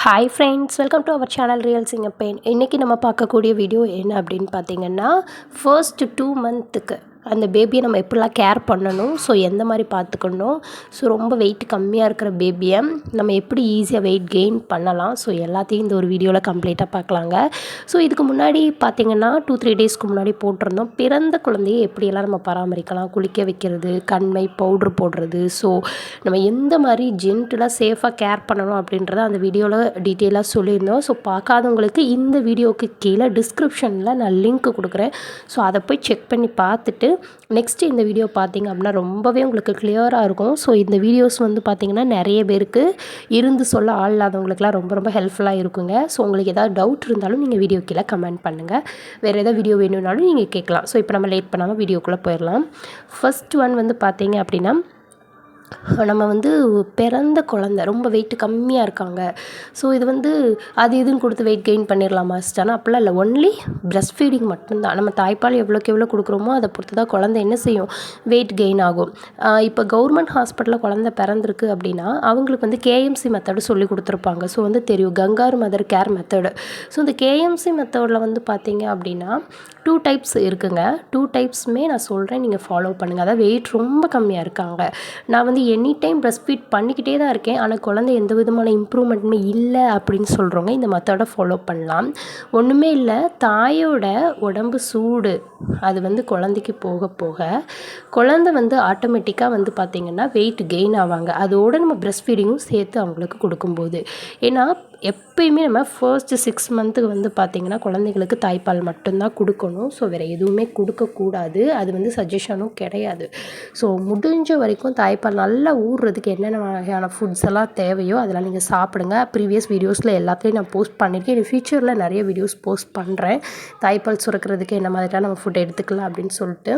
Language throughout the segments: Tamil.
Hi friends welcome to our channel real சிங்க பெயின் இன்றைக்கி நம்ம பார்க்கக்கூடிய வீடியோ என்ன அப்படின்னு பார்த்தீங்கன்னா ஃபர்ஸ்ட் டூ மந்த்துக்கு அந்த பேபியை நம்ம எப்படிலாம் கேர் பண்ணணும்? ஸோ எந்த மாதிரி பார்த்துக்கணும்? ஸோ ரொம்ப வெயிட் கம்மியாக இருக்கிற பேபியை நம்ம எப்படி ஈஸியாக வெயிட் கெயின் பண்ணலாம்? ஸோ எல்லாத்தையும் இந்த ஒரு வீடியோவில் கம்ப்ளீட்டாக பார்க்கலாங்க. ஸோ இதுக்கு முன்னாடி பார்த்திங்கன்னா டூ த்ரீ டேஸ்க்கு முன்னாடி போட்டிருந்தோம். பிறந்த குழந்தையை எப்படியெல்லாம் நம்ம பராமரிக்கலாம்? குளிக்க வைக்கிறது கண்மை பவுட்ரு போடுறது. ஸோ நம்ம எந்த மாதிரி ஜென்டலாக சேஃபாக கேர் பண்ணணும் அப்படின்றத அந்த வீடியோவில் டீட்டெயிலாக சொல்லியிருந்தோம். ஸோ பார்க்காதவங்களுக்கு இந்த வீடியோவுக்கு கீழே டிஸ்கிரிப்ஷனில் நான் லிங்க் கொடுக்குறேன். ஸோ அதை போய் செக் பண்ணி பார்த்துட்டு நெக்ஸ்ட்டு இந்த வீடியோ பார்த்திங்க அப்படின்னா ரொம்பவே உங்களுக்கு கிளியராக இருக்கும். ஸோ இந்த வீடியோஸ் வந்து பார்த்திங்கன்னா நிறைய பேருக்கு இருந்து சொல்ல ஆள் இல்லாதவங்களுக்குலாம் ரொம்ப ரொம்ப ஹெல்ப்ஃபுல்லாக இருக்குங்க. ஸோ உங்களுக்கு ஏதாவது டவுட் இருந்தாலும் நீங்கள் வீடியோ கீழே கமெண்ட் பண்ணுங்கள் வேறு ஏதாவது வீடியோ வேணும்னாலும் நீங்கள் கேட்கலாம். ஸோ இப்போ நம்ம லேட் பண்ணாமல் வீடியோக்குள்ளே போயிடலாம். ஃபஸ்ட் ஒன் வந்து பார்த்திங்க அப்படின்னா நம்ம வந்து பிறந்த குழந்த ரொம்ப வெயிட் கம்மியாக இருக்காங்க. ஸோ இது வந்து அது இதுன்னு கொடுத்து வெயிட் கெயின் பண்ணிடலாமா ஆனால் அப்படிலாம் இல்லை. ஒன்லி ப்ரெஸ்ட் ஃபீடிங் மட்டும்தான். நம்ம தாய்ப்பால் எவ்வளோக்கு எவ்வளோ கொடுக்குறோமோ அதை பொறுத்து தான் குழந்த என்ன செய்யும்? வெயிட் கெயின் ஆகும். இப்போ கவர்மெண்ட் ஹாஸ்பிட்டலில் குழந்த பிறந்திருக்கு அப்படின்னா அவங்களுக்கு வந்து கேஎம்சி மெத்தடு சொல்லி கொடுத்துருப்பாங்க. ஸோ வந்து தெரியும். Kangaroo mother care method so இந்த கேஎம்சி மெத்தடில் வந்து பார்த்தீங்க அப்படின்னா டூ டைப்ஸ் இருக்குங்க. டூ டைப்ஸுமே நான் சொல்கிறேன் நீங்கள் ஃபாலோ பண்ணுங்கள் அதாவது வெயிட் ரொம்ப கம்மியாக இருக்காங்க. நான் வந்து எனி டைம் ப்ரெஸ்ட் ஃபீட் பண்ணிக்கிட்டே தான் இருக்கேன். ஆனால் குழந்தை எந்த விதமான இம்ப்ரூவ்மெண்ட்டுமே இல்லை அப்படின்னு சொல்கிறவங்க இந்த மெத்தடை ஃபாலோ பண்ணலாம். ஒன்றுமே இல்லை தாயோட உடம்பு சூடு. அது வந்து குழந்தைக்கு போக போக குழந்தை வந்து ஆட்டோமேட்டிக்காக வந்து பார்த்திங்கன்னா வெயிட் கெயின் ஆவாங்க. அதோடு நம்ம ப்ரெஸ்ட் ஃபீடிங்கும் சேர்த்து அவங்களுக்கு கொடுக்கும்போது. ஏன்னா எப்பயுமே நம்ம ஃபர்ஸ்ட்டு சிக்ஸ் மந்த்துக்கு வந்து பார்த்திங்கன்னா குழந்தைங்களுக்கு தாய்ப்பால் மட்டும்தான் கொடுக்கணும். ஸோ வேறு எதுவுமே கொடுக்கக்கூடாது. அது வந்து சஜஷனும் கிடையாது. ஸோ முடிஞ்ச வரைக்கும் தாய்ப்பால் நல்லா ஊறுறதுக்கு என்னென்ன வகையான ஃபுட்ஸ் எல்லாம் தேவையோ அதெல்லாம் நீங்கள் சாப்பிடுங்க. ப்ரீவியஸ் வீடியோஸில் எல்லாத்தையும் நான் போஸ்ட் பண்ணியிருக்கேன் இனி ஃபியூச்சரில் நிறைய வீடியோஸ் போஸ்ட் பண்ணுறேன் தாய்ப்பால் சுரக்கிறதுக்கு என்ன மாதிரியான நம்ம ஃபுட் எடுத்துக்கலாம் அப்படின்னு சொல்லிட்டு.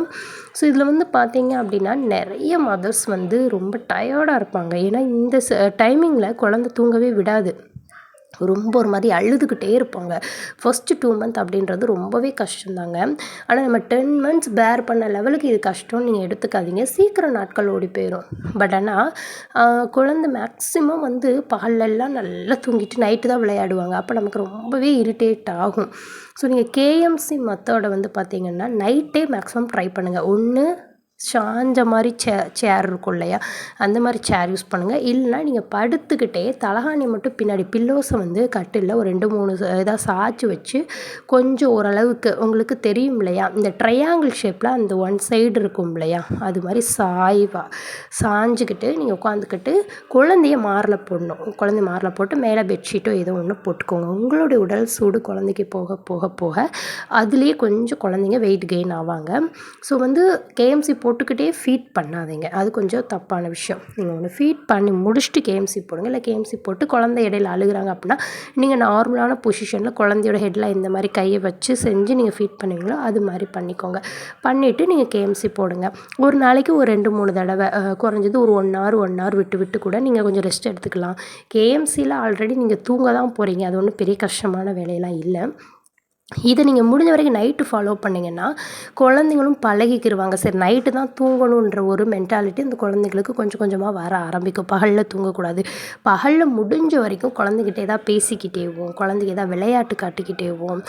ஸோ இதில் வந்து பார்த்தீங்க அப்படின்னா நிறைய மதர்ஸ் வந்து ரொம்ப டயர்டாக இருப்பாங்க. ஏன்னா இந்த டைமிங்கில் குழந்த தூங்கவே விடாது. ரொம்ப ஒரு மாதிரி அழுதுகிட்டே இருப்பாங்க. ஃபஸ்ட்டு டூ மந்த் அப்படின்றது ரொம்பவே கஷ்டம்தாங்க. ஆனால் நம்ம டென் மந்த்ஸ் பேர் பண்ண லெவலுக்கு இது கஷ்டம்னு நீங்கள் எடுத்துக்காதீங்க. சீக்கிரம் நாட்கள் ஓடி போயிடும் பட் ஆனால் குழந்த மேக்ஸிமம் வந்து பகல்லெல்லாம் நல்லா தூங்கிட்டு நைட்டு தான் விளையாடுவாங்க. அப்போ நமக்கு ரொம்பவே இரிட்டேட் ஆகும். ஸோ நீங்கள் கேஎம்சி மெத்தடை வந்து பார்த்தீங்கன்னா நைட்டே மேக்ஸிமம் ட்ரை பண்ணுங்கள் ஒன்று சாஞ்ச மாதிரி சே சேர் இருக்கும் இல்லையா? அந்த மாதிரி சேர் யூஸ் பண்ணுங்கள் இல்லைனா நீங்கள் படுத்துக்கிட்டே தலகாணி மட்டும் பின்னாடி பில்லோஸை வந்து கட்டில் ஒரு ரெண்டு மூணு இதாக சாய்ச்சி வச்சு கொஞ்சம் ஓரளவுக்கு உங்களுக்கு தெரியும் இல்லையா? இந்த ட்ரையாங்கிள் ஷேப்பில் அந்த ஒன் சைடு இருக்கும் இல்லையா? அது மாதிரி சாய்வா சாஞ்சிக்கிட்டு நீங்கள் உட்காந்துக்கிட்டு குழந்தைய மாரில் போடணும். குழந்தைய மாரில் போட்டு மேலே பெட்ஷீட்டோ ஏதோ ஒன்று போட்டுக்கோங்க. உங்களுடைய உடல் சூடு குழந்தைக்கு போக போக போக அதுலேயே கொஞ்சம் குழந்தைங்க வெயிட் கெயின் ஆவாங்க. ஸோ வந்து கேஎம்சி போ போட்டுக்கிட்டே ஃபீட் பண்ணாதீங்க. அது கொஞ்சம் தப்பான விஷயம். நீங்கள் ஒன்று ஃபீட் பண்ணி முடிச்சுட்டு கேஎம்சி போடுங்க. இல்லை கேஎம்சி போட்டு குழந்தை இடையில அழுகுறாங்க அப்படின்னா நீங்கள் நார்மலான பொசிஷனில் குழந்தையோட ஹெட்டில் இந்த மாதிரி கையை வச்சு செஞ்சு நீங்கள் ஃபீட் பண்ணுவீங்களோ அது மாதிரி பண்ணிக்கோங்க. பண்ணிவிட்டு நீங்கள் கேஎம்சி போடுங்க. ஒரு நாளைக்கு ஒரு ரெண்டு மூணு தடவை குறைஞ்சது ஒரு ஒன் ஹவர் ஒன் ஹவர் விட்டு விட்டு கூட நீங்கள் கொஞ்சம் ரெஸ்ட் எடுத்துக்கலாம். கேஎம்சியில் ஆல்ரெடி நீங்கள் தூங்க தான் போகிறீங்க அது ஒன்றும் பெரிய கஷ்டமான வேலையெல்லாம் இல்லை. இதை நீங்கள் முடிஞ்ச வரைக்கும் நைட்டு ஃபாலோ பண்ணிங்கன்னா குழந்தைங்களும் பழகிக்கிடுவாங்க சரி நைட்டு தான் தூங்கணுன்ற ஒரு மென்டாலிட்டி அந்த குழந்தைங்களுக்கு கொஞ்சம் கொஞ்சமாக வர ஆரம்பிக்கும். பகலில் தூங்கக்கூடாது. பகலில் முடிஞ்ச வரைக்கும் குழந்தைகிட்டே தான் பேசிக்கிட்டேவோம் குழந்தைக்கு தான் விளையாட்டு காட்டிக்கிட்டேவோம்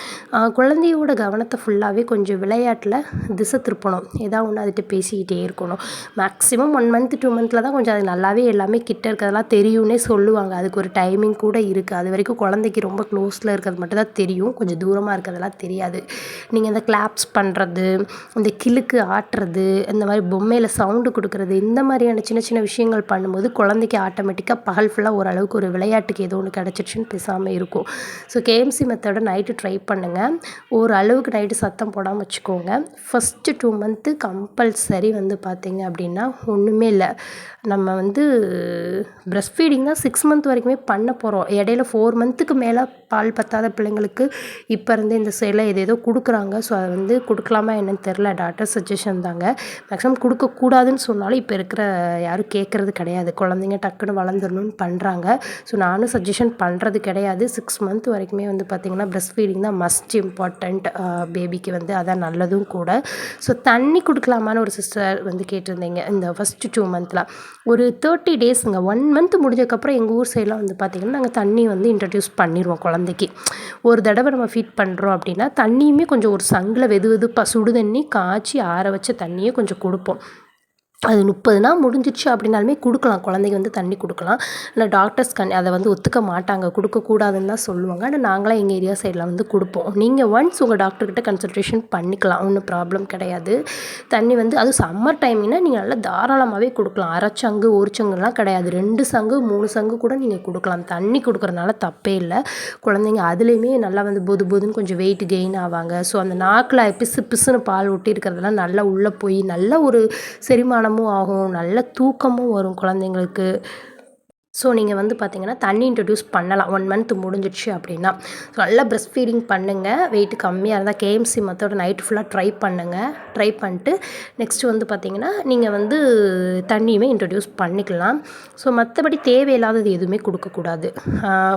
குழந்தையோட கவனத்தை ஃபுல்லாகவே கொஞ்சம் விளையாட்டில் திசை திருப்பணும். ஏதாவது ஒன்று அதுகிட்ட பேசிக்கிட்டே இருக்கணும். மேக்ஸிமம் ஒன் மந்த் டூ மந்தில் தான் கொஞ்சம் அது நல்லாவே எல்லாமே கிட்ட இருக்கிறதெல்லாம் தெரியும்னே சொல்லுவாங்க. அதுக்கு ஒரு டைமிங் கூட இருக்குது அது வரைக்கும் குழந்தைக்கு ரொம்ப க்ளோஸில் இருக்கிறது மட்டும் தான் தெரியும். கொஞ்சம் தூரமாக இருக்கிறது அதெல்லாம் தெரியாது. நீங்கள் இந்த கிளாப்ஸ் பண்ணுறது இந்த கிழுக்கு ஆட்டுறது இந்த மாதிரி பொம்மையில் சவுண்டு கொடுக்குறது இந்த மாதிரியான சின்ன சின்ன விஷயங்கள் பண்ணும்போது குழந்தைக்கு ஆட்டோமேட்டிக்காக பகல் ஃபுல்லாக ஓரளவுக்கு ஒரு விளையாட்டுக்கு ஏதோ ஒன்று கிடச்சிருச்சுன்னு பேசாமல் இருக்கும். ஸோ கேஎம்சி மெத்தடை நைட்டு ட்ரை பண்ணுங்கள் ஓரளவுக்கு நைட்டு சத்தம் போடாமல் வச்சுக்கோங்க. ஃபஸ்ட்டு டூ மந்த்து கம்பல்சரி வந்து பார்த்திங்க அப்படின்னா ஒன்றுமே இல்லை. நம்ம வந்து ப்ரெஸ்ட் ஃபீடிங் தான் சிக்ஸ் மந்த் வரைக்குமே பண்ண போகிறோம் இடையில ஃபோர் மந்த்துக்கு மேலே பால் பத்தாத பிள்ளைங்களுக்கு இப்போ இருந்தே இந்த சைடில் எது ஏதோ கொடுக்குறாங்க. ஸோ அதை வந்து கொடுக்கலாமா என்னன்னு தெரில டாக்டர் சஜஷன் தாங்க. மேக்ஸிமம் கொடுக்கக்கூடாதுன்னு சொன்னாலும் இப்போ இருக்கிற யாரும் கேட்குறது கிடையாது. குழந்தைங்க டக்குன்னு வளர்ந்துடணும்னு பண்ணுறாங்க ஸோ நானும் சஜஷன் பண்ணுறது கிடையாது. சிக்ஸ் மந்த் வரைக்குமே வந்து பார்த்திங்கன்னா ப்ரெஸ்ட் ஃபீடிங் தான் மஸ்ட் இம்பார்ட்டண்ட் பேபிக்கு வந்து அதான் நல்லதும் கூட. ஸோ தண்ணி கொடுக்கலாமான்னு ஒரு சிஸ்டர் வந்து கேட்டிருந்தீங்க. இந்த ஃபஸ்ட்டு டூ மந்தில் ஒரு தேர்ட்டி டேஸுங்க ஒன் மந்த் முடிஞ்சதுக்கப்புறம் எங்கள் ஊர் சைடெலாம் வந்து பார்த்திங்கன்னா நாங்கள் தண்ணி வந்து இன்ட்ரடியூஸ் பண்ணிடுவோம் குழந்தைக்கு. ஒரு தடவை நம்ம ஃபீட் பண்ணுறோம் அப்படின்னா தண்ணியுமே கொஞ்சம் ஒரு சங்கில் வெது வெதுப்பாக சுடு தண்ணி காய்ச்சி ஆற வச்ச தண்ணியை கொஞ்சம் கொடுப்போம். அது முப்பதுனா நாள் முடிஞ்சிச்சு அப்படின்னாலுமே கொடுக்கலாம். குழந்தைக்கு வந்து தண்ணி கொடுக்கலாம். இல்லை டாக்டர்ஸ் கண் அதை வந்து ஒத்துக்க மாட்டாங்க. கொடுக்கக்கூடாதுன்னு தான் சொல்லுவாங்க. ஆனால் நாங்களாம் எங்கள் ஏரியா சைடில் வந்து கொடுப்போம். நீங்கள் ஒன்ஸ் உங்கள் டாக்டர்கிட்ட கன்சல்டேஷன் பண்ணிக்கலாம். ஒன்றும் ப்ராப்ளம் கிடையாது. தண்ணி வந்து அது சம்மர் டைம்னா நீங்கள் நல்லா தாராளமாகவே கொடுக்கலாம். அரை சங்கு ஒரு சங்குலாம் கிடையாது. ரெண்டு சங்கு மூணு சங்கு கூட நீங்கள் கொடுக்கலாம். தண்ணி கொடுக்குறதுனால தப்பே இல்லை. குழந்தைங்க அதுலேயுமே நல்லா வந்து பொது பொதுன்னு கொஞ்சம் வெயிட் கெயின் ஆவாங்க. ஸோ அந்த நாக்கில் பிசு பிசுன்னு பால் ஒட்டி இருக்கிறதெல்லாம் நல்லா உள்ளே போய் நல்ல ஒரு செரிமானம் நேரமும் ஆகும். நல்ல தூக்கமும் வரும் குழந்தைங்களுக்கு. ஸோ நீங்கள் வந்து பார்த்தீங்கன்னா தண்ணி இன்ட்ரடியூஸ் பண்ணலாம். ஒன் மந்த் முடிஞ்சிடுச்சு அப்படின்னா. ஸோ நல்லா ப்ரெஸ்ட் ஃபீடிங் பண்ணுங்கள் வெயிட் கம்மியாக இருந்தால் கேஎம்சி மெத்தட் நைட் ஃபுல்லாக ட்ரை பண்ணுங்கள் ட்ரை பண்ணிட்டு நெக்ஸ்ட்டு வந்து பார்த்தீங்கன்னா நீங்கள் வந்து தண்ணியுமே இன்ட்ரடியூஸ் பண்ணிக்கலாம். ஸோ மற்றபடி தேவையில்லாதது எதுவுமே கொடுக்கக்கூடாது.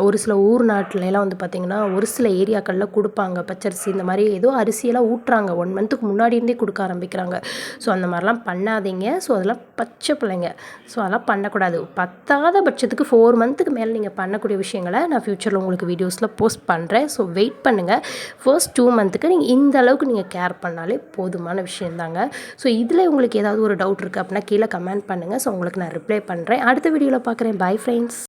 ஒரு சில ஊர் நாட்டிலலாம் வந்து பார்த்திங்கன்னா ஒரு சில ஏரியாக்களில் கொடுப்பாங்க. பச்சரிசி இந்த மாதிரி ஏதோ அரிசியெல்லாம் ஊட்டுறாங்க. ஒன் மந்த்துக்கு முன்னாடி இருந்தே கொடுக்க ஆரம்பிக்கிறாங்க. ஸோ அந்த மாதிரிலாம் பண்ணாதீங்க. ஸோ அதெல்லாம் பச்சை பிள்ளைங்க. ஸோ அதெல்லாம் பண்ணக்கூடாது. பத்தாத பட்சம் வருஷத்துக்கு ஃபோர் மந்த்துக்கு மேலே நீங்கள் பண்ணக்கூடிய விஷயங்களை நான் ஃப்யூச்சரில் உங்களுக்கு வீடியோஸில் போஸ்ட் பண்ணுறேன் ஸோ வெயிட் பண்ணுங்கள் ஃபர்ஸ்ட் டூ மந்த்துக்கு நீங்கள் இந்த அளவுக்கு நீங்கள் கேர் பண்ணாலே போதுமான விஷயந்தாங்க ஸோ இதில் உங்களுக்கு ஏதாவது ஒரு டவுட் இருக்குது அப்படின்னா கீழே கமெண்ட் பண்ணுங்கள் ஸோ உங்களுக்கு நான் ரிப்ளை பண்ணுறேன் அடுத்த வீடியோவில் பார்க்குறேன். Bye friends